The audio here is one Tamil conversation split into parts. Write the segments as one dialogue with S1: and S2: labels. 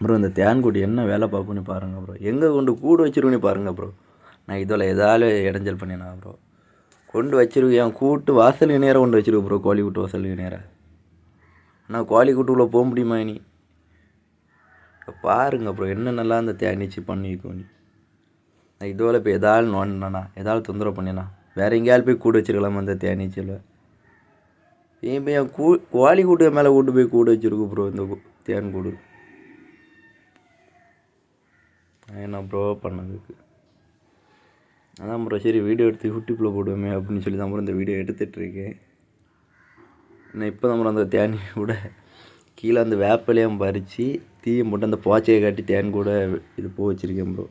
S1: ப்ரோ இந்த தேன்கூடி என்ன வேலை பார்ப்போன்னு பாருங்கள் ப்ரோ எங்கே கொண்டு கூடு வச்சிருக்கோன்னு பாருங்கள் ப்ரோ நான் இதில் ஏதாவது இடைஞ்சல் பண்ணினா ப்ரோ கொண்டு வச்சிருக்கு என் கூட்டு வாசலுக்கு நேராக கொண்டு வச்சிருக்கு ப்ரோ கோழி கூட்டு வாசலுக்கு நேராக நான் கோழி கூட்டுக்குள்ளே போக முடியுமா நீ பாருங்க ப்ரோ என்னென்னலாம் அந்த தேனீச்சி பண்ணியிருக்கோம் நீ நான் இதோட இப்போ எதாவது நோண்டினா எதாவது தொந்தரவு பண்ணினா வேறு எங்கேயாவது போய் கூடு வச்சிருக்கலாமா அந்த தேனீச்சியில் ஏன் இப்போ என் கூ கோழி கூட்டு மேலே கூட்டு போய் கூடு வச்சிருக்கு ப்ரோ இந்த தேன் கூடு நான் என்ன ப்ரோ பண்ணதுக்கு. அதான் ப்ரோ சரி வீடியோ எடுத்து யூடியூப்பில் போடுவோமே அப்படின்னு சொல்லி தான் ப்ரோ இந்த வீடியோ எடுத்துகிட்ருக்கேன் நான் இப்போ தான் ப்ரோ அந்த தேனி கூட கீழே அந்த வேப்பிலையும் பறித்து தீயம் போட்டு அந்த பாச்சையை காட்டி தேன் கூட இது பூ வச்சுருக்கேன் ப்ரோ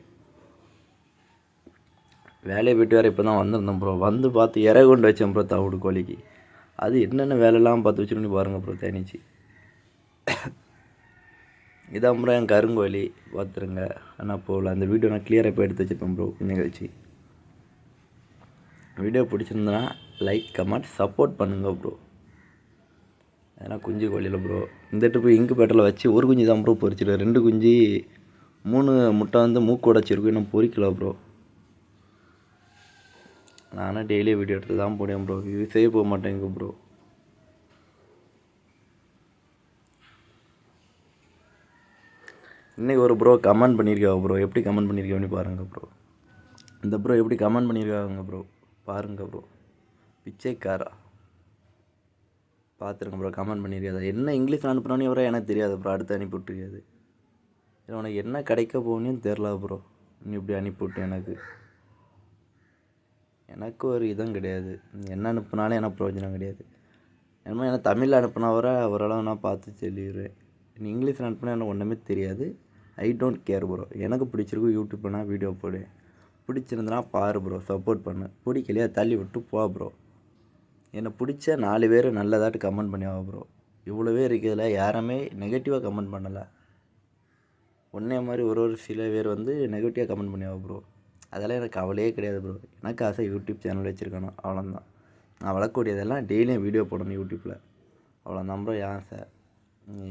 S1: வேலையை போயிட்டு வேறு இப்போ தான் வந்திருந்தேன் ப்ரோ வந்து பார்த்து இறை கொண்டு வச்சேன் ப்ரோ தவிடு கோழிக்கு. அது என்னென்ன வேலைலாம் பார்த்து வச்சுருன்னு பாருங்கள் ப்ரோ தேனிச்சு. இதான் ப்ரோ என் கருங்கோழி. பார்த்துருங்க. ஆனால் போகல அந்த வீடியோ நான் கிளியராக இப்போ எடுத்து வச்சுருப்பேன் ப்ரோ கொஞ்சம் கழிச்சு வீடியோ பிடிச்சிருந்தனா லைக் கமெண்ட் சப்போர்ட் பண்ணுங்க ப்ரோ ஏன்னா குஞ்சு கோழியில் ப்ரோ இந்த ட்ரிப்பு இங்கு பேட்டில் வச்சு ஒரு குஞ்சு தான் ப்ரோ பொரிச்சிடு ரெண்டு குஞ்சு மூணு முட்டை வந்து மூக்கு உடச்சிருக்கும் இன்னும் பொறிக்கல ப்ரோ நானும் டெய்லி வீடியோ எடுத்து தான் போடுவேன் ப்ரோ யூஸே போக மாட்டேங்க ப்ரோ இன்றைக்கி ஒரு ப்ரோ கமெண்ட் பண்ணியிருக்காங்க ப்ரோ எப்படி கமெண்ட் பண்ணியிருக்கேன்னு பாருங்கள் ப்ரோ இந்த ப்ரோ எப்படி கமெண்ட் பண்ணியிருக்காங்க ப்ரோ பாருங்க ப்ரோ பிச்சைக்காரா? பார்த்துருங்க ப்ரோ கமெண்ட் பண்ணியிருக்காது? என்ன இங்கிலீஷ் அனுப்புனானே வர எனக்கு தெரியாது ப்ரோ அடுத்து அனுப்பி விட்டுருக்காது இல்லை உனக்கு என்ன கிடைக்க போகணுன்னு தெரில ப்ரோ நீ இப்படி அனுப்பிவிட்டு எனக்கு. எனக்கு ஒரு இதுவும் கிடையாது. என்ன அனுப்புனாலும் எனக்கு பிரயோஜனம் கிடையாது. என்னமோ எனக்கு தமிழில் அனுப்புனா வர ஓரளவு நான் பார்த்து சொல்லிடுவேன். நீ இங்கிலீஷில் அனுப்புனா எனக்கு ஒன்றுமே தெரியாது. ஐ டோன்ட் கேர் ப்ரோ எனக்கு பிடிச்சிருக்கும் யூடியூப்னா வீடியோ போடு. பிடிச்சிருந்தனா பாரு ப்ரோ சப்போர்ட் பண்ணு. பிடிக்கலையா தள்ளி விட்டு போ ப்ரோ என்னை பிடிச்ச நாலு பேர் நல்லதாட்டு கமெண்ட் பண்ணியாவா ப்ரோ இவ்வளோ பேர் இருக்கிறதுல யாருமே நெகட்டிவாக கமெண்ட் பண்ணலை. உன்னே மாதிரி ஒரு ஒரு சில பேர் வந்து நெகட்டிவாக கமெண்ட் பண்ணியாவா ப்ரோ அதெல்லாம் எனக்கு கவலையே கிடையாது ப்ரோ எனக்கு ஆசை யூடியூப் சேனல் வச்சுருக்கணும். அவ்வளோதான் நான் வளர்க்கக்கூடியதெல்லாம் டெய்லியும் வீடியோ போடணும் யூடியூப்பில் அவ்வளோ ப்ரோ ஏன் சார்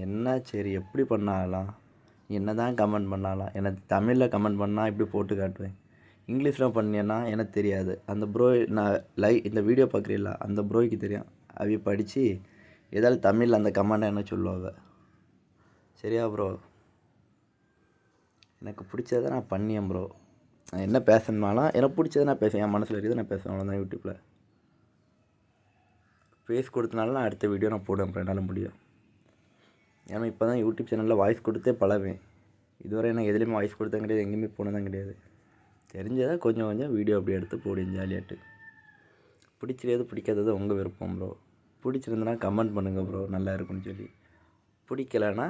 S1: என்ன சரி எப்படி பண்ணாலாம்? என்ன தான் கமெண்ட் பண்ணாலாம் எனக்கு தமிழில் கமெண்ட் பண்ணால் இப்படி போட்டு காட்டுவேன். இங்கிலீஷில் பண்ணியன்னா எனக்கு தெரியாது. அந்த ப்ரோ நான் லை இந்த வீடியோ பார்க்குறீங்களா அந்த ப்ரோய்க்கு தெரியும். அவி படித்து ஏதாவது தமிழில் அந்த கமெண்டை என்ன சொல்லுவாங்க? சரியா ப்ரோ எனக்கு பிடிச்சதை நான் பண்ணியேன் ப்ரோ நான் என்ன பேசணுனாலும் எனக்கு பிடிச்சதை நான் பேசுவேன். என் மனசில் இருக்குது நான் பேசுவேன். தான் யூடியூப்பில் ஃபேஸ் கொடுத்தனால நான் அடுத்த வீடியோ நான் போடுவேன் ப்ரோ என்னால் முடியும். ஏன்னா இப்போ தான் யூடியூப் சேனலில் வாய்ஸ் கொடுத்தே பழவேன் இதுவரை நான் எதுலேயுமே வாய்ஸ் கொடுத்தேன் கிடையாது. எங்கேயுமே போனதும் கிடையாது. தெரிஞ்சதை கொஞ்சம் கொஞ்சம் வீடியோ அப்படி எடுத்து போடுவேன் ஜாலியாட்டு பிடிச்சிருந்தது பிடிக்காதது உங்கள் விருப்பம் ப்ரோ பிடிச்சிருந்தனா கமெண்ட் பண்ணுங்கள் ப்ரோ நல்லா இருக்கும்னு சொல்லி. பிடிக்கலன்னா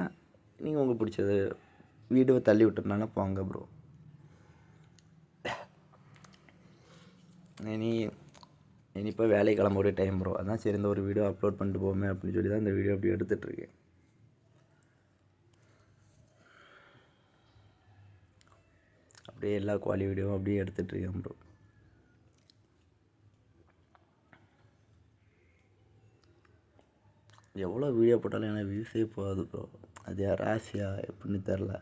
S1: நீங்கள் உங்களுக்கு பிடிச்சது வீடியோ தள்ளி விட்டுருந்தாலும் போங்க ப்ரோ இனி இனி இப்போ வேலைக்கு கிளம்பக்கூடிய டைம் ப்ரோ அதான் சரி இந்த ஒரு வீடியோ அப்லோட் பண்ணிட்டு போமே அப்படின்னு சொல்லி தான் இந்த வீடியோ அப்படி எடுத்துகிட்ருக்கேன் அப்படியே எல்லா குவாலி வீடியோவும் அப்படியே எடுத்துகிட்ருக்கேன் ப்ரோ எவ்வளோ வீடியோ போட்டாலும் எனக்கு வியூஸே போகாது ப்ரோ அது யார் ராசியா எப்படின்னு தெரில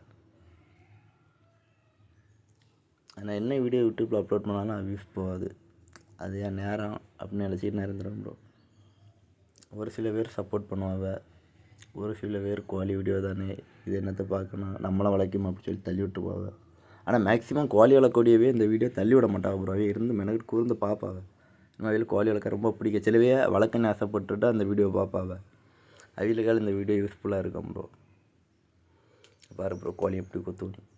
S1: நான் என்ன வீடியோ யூடியூப்பில் அப்லோட் பண்ணாலும் அது வியூஸ் போகாது. அது என் நேரம் அப்படின்னு நினச்சிட்டு நேரம் ப்ரோ ஒரு சில பேர் சப்போர்ட் பண்ணுவாங்க. ஒரு சில பேர் குவாலி வீடியோ தானே இது என்னத்தை பார்க்கணும் நம்மளாம் வளைக்குமா அப்படி சொல்லி தள்ளி விட்டு போவேன் ஆனால் மேக்ஸிமம் கோழி வளர்க்கக்கூடியவே இந்த வீடியோ தள்ளி விட மாட்டாங்க ப்ரோ இருந்து மெனக்கிட்டு கூர்ந்து பார்ப்பாவ இந்த வகையில் கோழி வளர்க்க ரொம்ப பிடிக்கும். சிலவே வளர்க்கன்னு ஆசைப்பட்டுட்டு அந்த வீடியோ பார்ப்பாவ அவங்களுக்காக இந்த வீடியோ யூஸ்ஃபுல்லாக இருக்கும் ப்ரோ பாரு ப்ரோ கோழி எப்படி கொத்துவோம்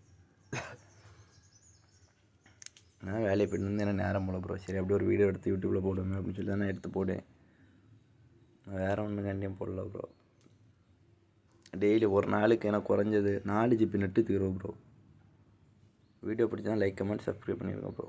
S1: நான் வேலையை போயிட்டு வந்து எனக்கு நேரம் போல ப்ரோ சரி அப்படியே ஒரு வீடியோ எடுத்து யூடியூப்பில் போடுவேன் அப்படின்னு சொல்லி தான் நான் எடுத்து போடுவேன் வேறு ஒன்றும் கண்டியும் போடல ப்ரோ டெய்லி ஒரு நாளுக்கு எனக்கு குறைஞ்சது? நாலு ஜிபி நெட்டு தீரும் ப்ரோ வீடியோ பிடிச்சா லைக் கமெண்ட் சப்ஸ்கிரைப் பண்ணிடுங்க ப்ரோ